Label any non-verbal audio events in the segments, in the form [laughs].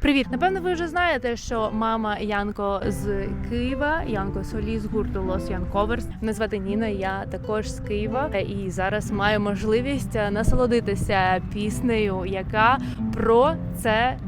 Привіт! Напевно, ви вже знаєте, що мама Янко з Києва, Янко Солі з гурту Лос Янковерс. Мене звати Ніна. Я також з Києва і зараз маю можливість насолодитися піснею, яка про це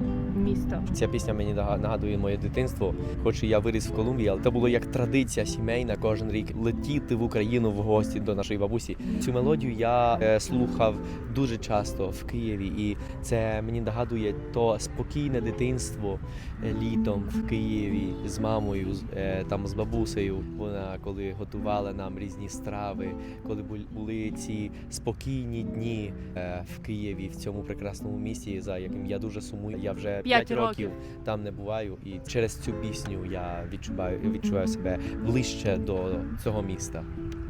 місто. Ця пісня мені нага- нагадує моє дитинство. Хоч і я виріс в Колумбії, але це було як традиція сімейна кожен рік летіти в Україну в гості до нашої бабусі. Цю мелодію я е, слухав дуже часто в Києві, і це мені нагадує то спокійне дитинство е, літом в Києві з мамою, е, там з бабусею. Вона коли готувала нам різні страви, коли бу- були ці спокійні дні в Києві, в цьому прекрасному місті, за яким я дуже сумую. Я вже П'ять 5 років там не буваю, і через цю пісню я відчуваю відчуваю себе ближче до цього міста.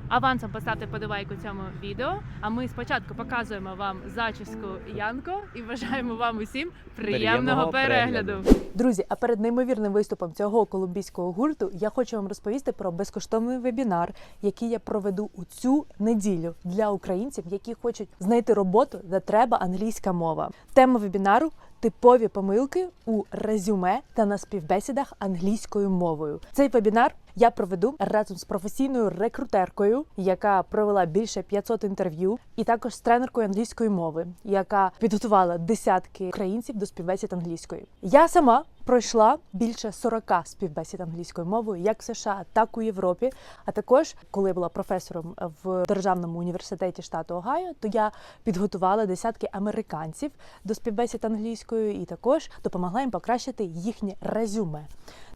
Авансом поставте подобайку цьому відео. А ми спочатку показуємо вам зачіску Янко і бажаємо вам усім приємного, Приємного перегляду. перегляду. Друзі, а перед неймовірним виступом цього колумбійського гурту я хочу вам розповісти про безкоштовний вебінар, який я проведу у цю неділю для українців, які хочуть знайти роботу, де треба англійська мова. Тема вебінару типові помилки у резюме та на співбесідах англійською мовою. Цей вебінар я проведу разом з професійною рекрутеркою, яка провела більше 500 інтерв'ю, і також з тренеркою англійської мови, яка підготувала десятки українців до співбесід англійської. Я сама пройшла більше 40 співбесід англійською мовою, як в США, так у Європі. А також, коли я була професором в державному університеті штату Огайо, то я підготувала десятки американців до співбесід англійською і також допомогла їм покращити їхнє резюме.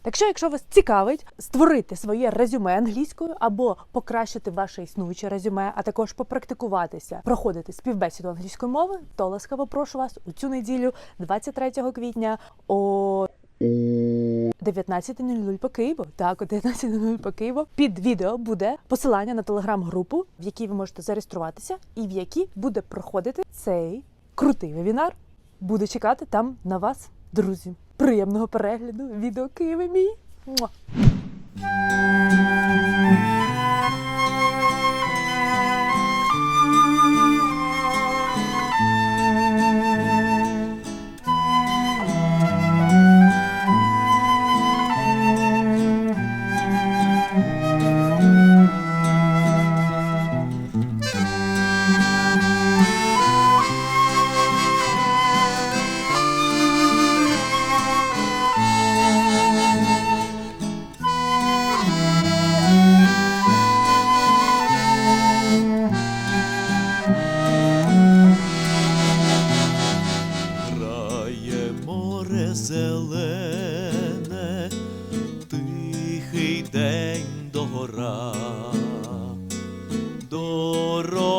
Так що, якщо вас цікавить створити своє резюме англійською або покращити ваше існуюче резюме, а також попрактикуватися, проходити співбесіду англійської мови, то ласкаво прошу вас у цю неділю, 23 квітня, о 19.00 по Києву. Так, о 19.00 по Києву. Під відео буде посилання на телеграм-групу, в якій ви можете зареєструватися, і в якій буде проходити цей крутий вебінар. Буду чекати там на вас, друзі. Приємного перегляду відео Києва мій. Муа.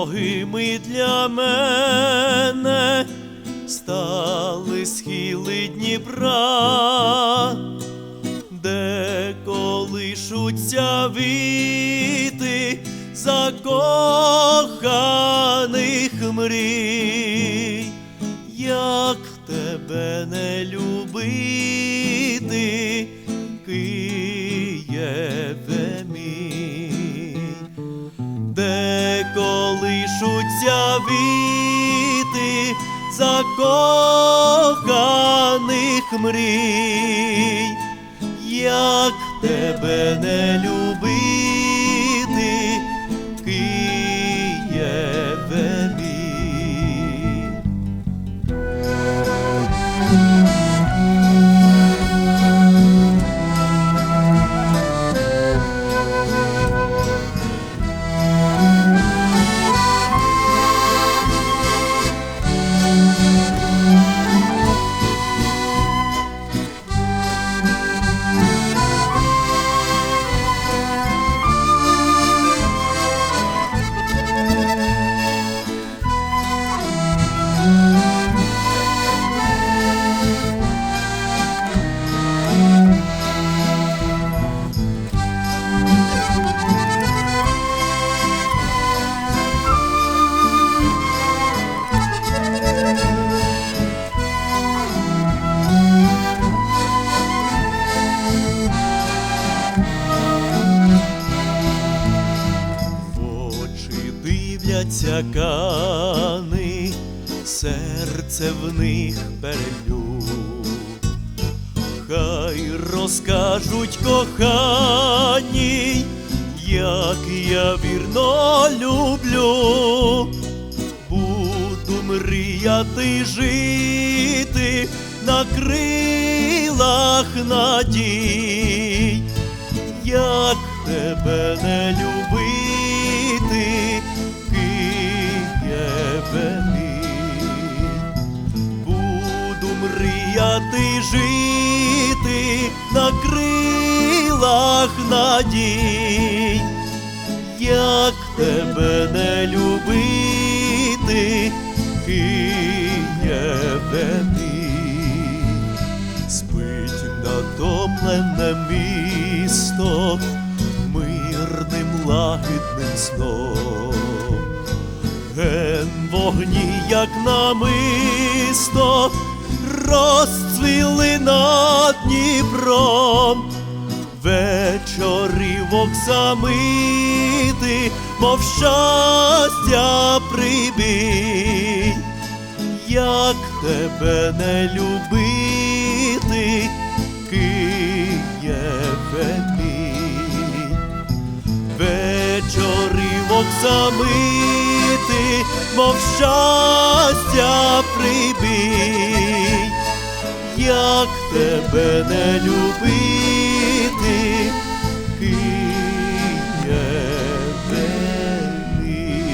Дорогими для мене стали схили Дніпра, де колишуться віти закоханих мрій колишуться віти закоханих мрій, як тебе не любити, дивляться серце в них перелюб. хай розкажуть коханій, як я вірно люблю, буду мріяти жити на крилах надій, як тебе не любити, мріяти жити на крилах надій, як тебе не любити, Києве мій. спить натомлене місто мирним лагідним сном. Ген вогні, як намисто, розцвіли над Дніпром, вечорів оксамити, мов щастя прибій, як тебе не любити, Києве мій вечорів оксамити, мов щастя прибій, як тебе не любити, Києве мій.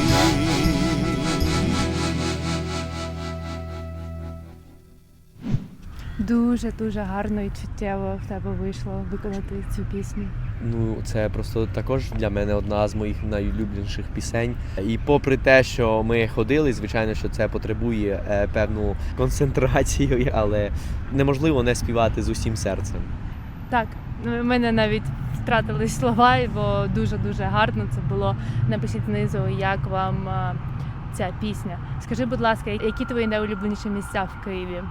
Дуже дуже гарно і чуттєво в тебе вийшло виконати цю пісню. Ну, це просто також для мене одна з моїх найулюбленіших пісень. І попри те, що ми ходили, звичайно, що це потребує е, певну концентрацію, [laughs] але неможливо не співати з усім серцем. Так, ну, в мене навіть втратились слова, бо дуже дуже гарно це було. Напишіть знизу, як вам ця пісня. Скажи, будь ласка, які твої найулюбленіші місця в Києві?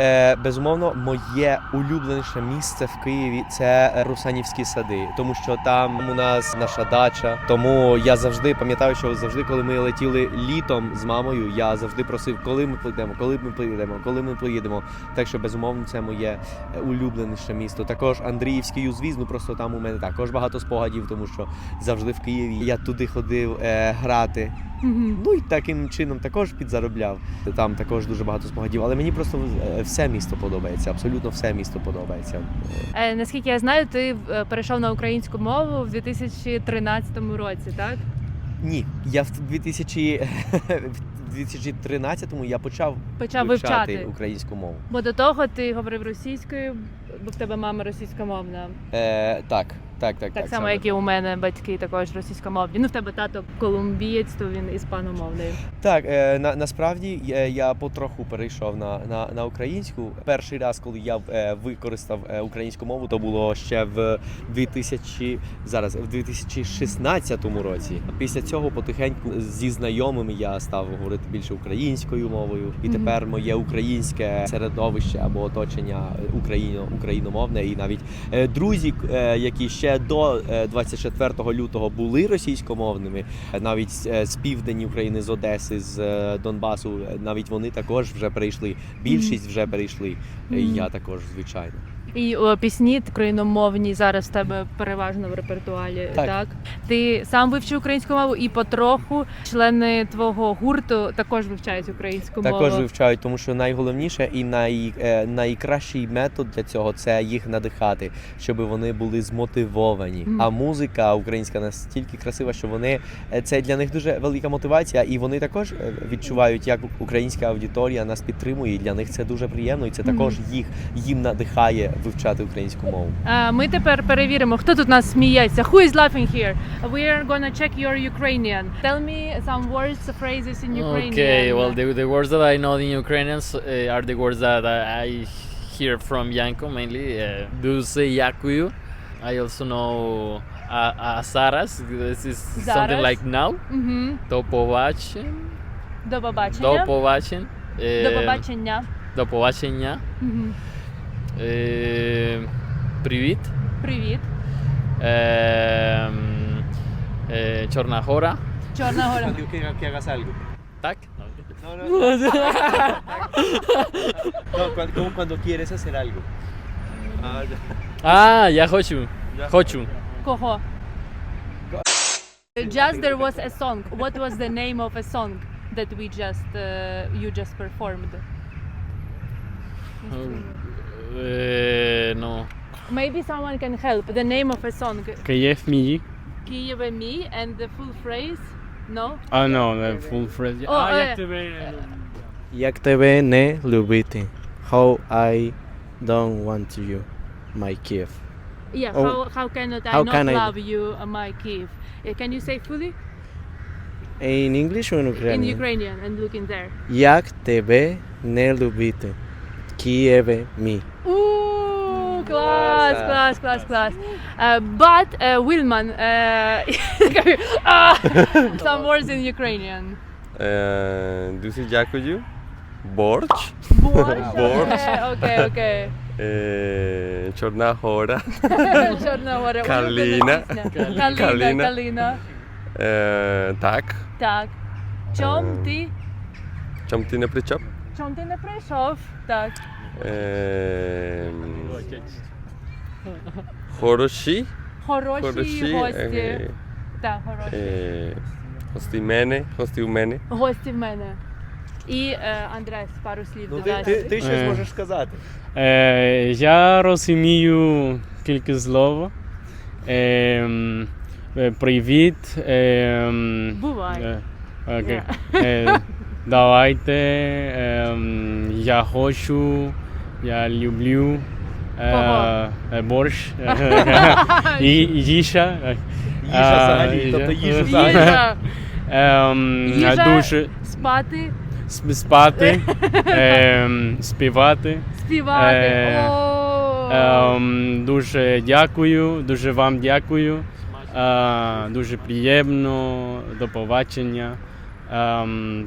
Е, безумовно, моє улюбленіше місце в Києві це Русанівські сади, тому що там у нас наша дача. Тому я завжди пам'ятаю, що завжди, коли ми летіли літом з мамою, я завжди просив, коли ми поїдемо, коли ми поїдемо, коли ми поїдемо. Так що безумовно це моє е, улюбленіше місто. Також Андріївський узвіз, ну просто там у мене також багато спогадів, тому що завжди в Києві я туди ходив е, грати. Ну і таким чином також підзаробляв. Там також дуже багато спогадів. Але мені просто е, все місто подобається. Абсолютно все місто подобається. Е, наскільки я знаю, ти е, перейшов на українську мову в 2013 році, так? Ні, я в 2000... 2013-му [laughs] я почав, Почав вивчати вивчати. українську мову. Бо до того ти говорив російською, бо в тебе мама російськомовна. Е, так, так, так, Так, так. само, як і у мене батьки також російськомовні. Ну, в тебе тато колумбієць, то він іспаномовний. Так, е, на, насправді я, я потроху перейшов на, на, на українську. Перший раз, коли я е, використав е, українську мову, то було ще в 2000, зараз в 2016 році. Після цього потихеньку зі знайомими я став говорити більше українською мовою, і тепер моє українське середовище або оточення україно, україномовне, і навіть е, друзі, е, які ще до е, 24 лютого були російськомовними, е, навіть е, з південь України, з Одеси, з е, Донбасу, е, навіть вони також вже перейшли. Більшість вже перейшли. Е, і Я також, звичайно. І о, пісні україномовні зараз в тебе переважно в репертуарі. Так. Так. ти сам вивчив українську мову, і потроху члени твого гурту також вивчають українську Також мову. вивчають, тому що найголовніше і най, е, найкращий метод для цього це їх надихати, щоб вони були змотивовані. Мгм. А музика українська настільки красива, що вони е, це для них дуже велика мотивація, і вони також е, відчувають, як українська аудиторія нас підтримує. І для них це дуже приємно, і це також їх їм надихає вивчати українську мову. А, Ми тепер перевіримо, хто тут нас сміється. Who is laughing here? We are gonna check your Ukrainian. Tell me some words, phrases in Ukrainian. Okay, well, the, the words that I know in Ukrainian uh, are the words that I, I hear from Yanko mainly. Uh, Duse Yakuyu. I also know uh, uh, Saras. This is something Зараз. like now. Угу. До побачення. До побачення. До побачення. Е, До побачення. До побачення. Угу. Е, привіт. Привіт. Е, м, е, Чорна гора. Чорна гора. Так? No, cuando, como [laughs] cuando quieres hacer algo. Ah, ya. Ah, я хочу. Хочу. Кого? Just there was a song. What was the name of a song that we just uh, you just performed? Eh, no. Maybe someone can help. The name of a song. Kiev мій. Kyiv me and the full phrase. No. А, no, the full phrase. О, а, е. як тебе... Як тебе не любити? How I don't want you, my Kiev. Yeah. Oh. How how cannot I How not can I- love you, uh, my Kyiv? Uh, can you say fully In English or in in Ukrainian? Ukrainian and look in there? Як тебе не любити? Києве мій. Ooh, class, class, class, class. Uh, but uh, Wilman, uh, [laughs] ah, [laughs] some words in Ukrainian. Е, Дуже дякую. Борщ. Борщ. Борщ. Okay, okay, okay. Е, Чорна гора. Чорна гора. Калина. улюблена пісня. Калина, Калина. Калина. Е, Так. Так. Чом Е. ти? Чом ти не причоп? Чом ти не прийшов? Так. Е, Хороші. Хороші, Хороші. гості. е, Так, хороші. е, Гості мене. Гості у мене. Гості в мене. І е, Андрес, пару слів Ну, ти, додасть. ти, ти щось Е. можеш сказати. Е, я розумію кілька слов. Ем, е, привіт. Ем, Бувай. е, окей. Е, давайте. Ем, я хочу. Я люблю. Е, Кого? е, борщ. [laughs] І їжа. Їжа взагалі, тобто їжа взагалі. Їжа. Ем, Їжа. Дуже Спати, сп- спати, ем, співати. співати. Е, О. Ем, дуже дякую, дуже вам дякую. Е, дуже приємно, до побачення. Ем, е,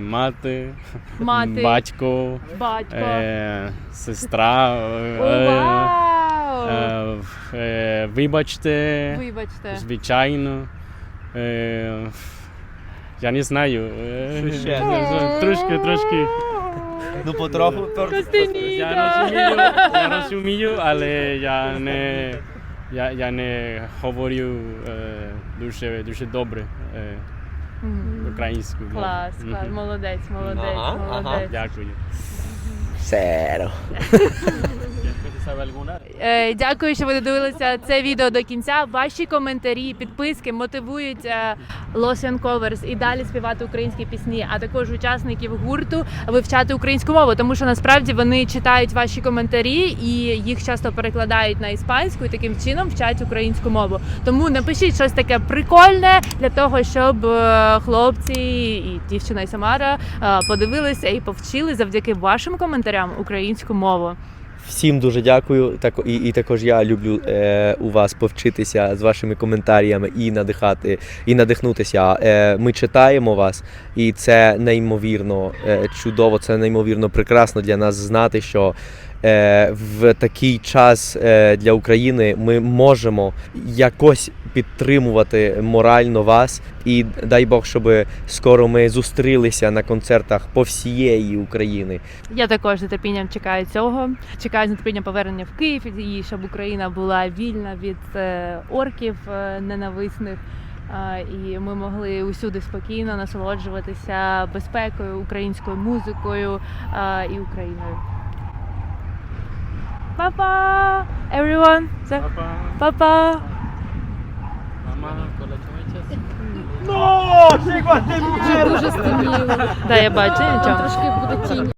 мати, Мати. батько, Батько. е, сестра. е, е, е, вибачте, Вибачте. звичайно. Е, я не знаю. е, Що ще? [laughs] Трошки, трошки. Ну, потроху. Я розумію, я розумію, але я не, я, я не говорю е, дуже, дуже добре е, Мгм. українською. мовою. Клас, клас, Мгм. молодець, молодець, Ага, ага. молодець. Дякую. Серо. Е, Дякую, що ви додивилися це відео до кінця. Ваші коментарі, підписки мотивують е, Lost Covers і далі співати українські пісні, а також учасників гурту вивчати українську мову, тому що насправді вони читають ваші коментарі і їх часто перекладають на іспанську і таким чином вчать українську мову. Тому напишіть щось таке прикольне для того, щоб е, хлопці і дівчина і Самара е, подивилися і повчили завдяки вашим коментарям українську мову. Всім дуже дякую. Так, і, і також я люблю е, у вас повчитися з вашими коментарями і надихати, і надихнутися. Е, ми читаємо вас, і це неймовірно е, чудово, це неймовірно прекрасно для нас знати, що в такий час е, для України ми можемо якось підтримувати морально вас. І дай Бог, щоб скоро ми зустрілися на концертах по всієї України. Я також з нетерпінням чекаю цього. Чекаю з нетерпінням повернення в Київ і щоб Україна була вільна від е, орків е, ненависних. е, І ми могли усюди спокійно насолоджуватися безпекою, українською музикою е, і Україною. Па-па! Everyone! Це- Папа, Па-па! мама. Дуже стемніло. Да, я бачу, нічого. Трошки буде тінь.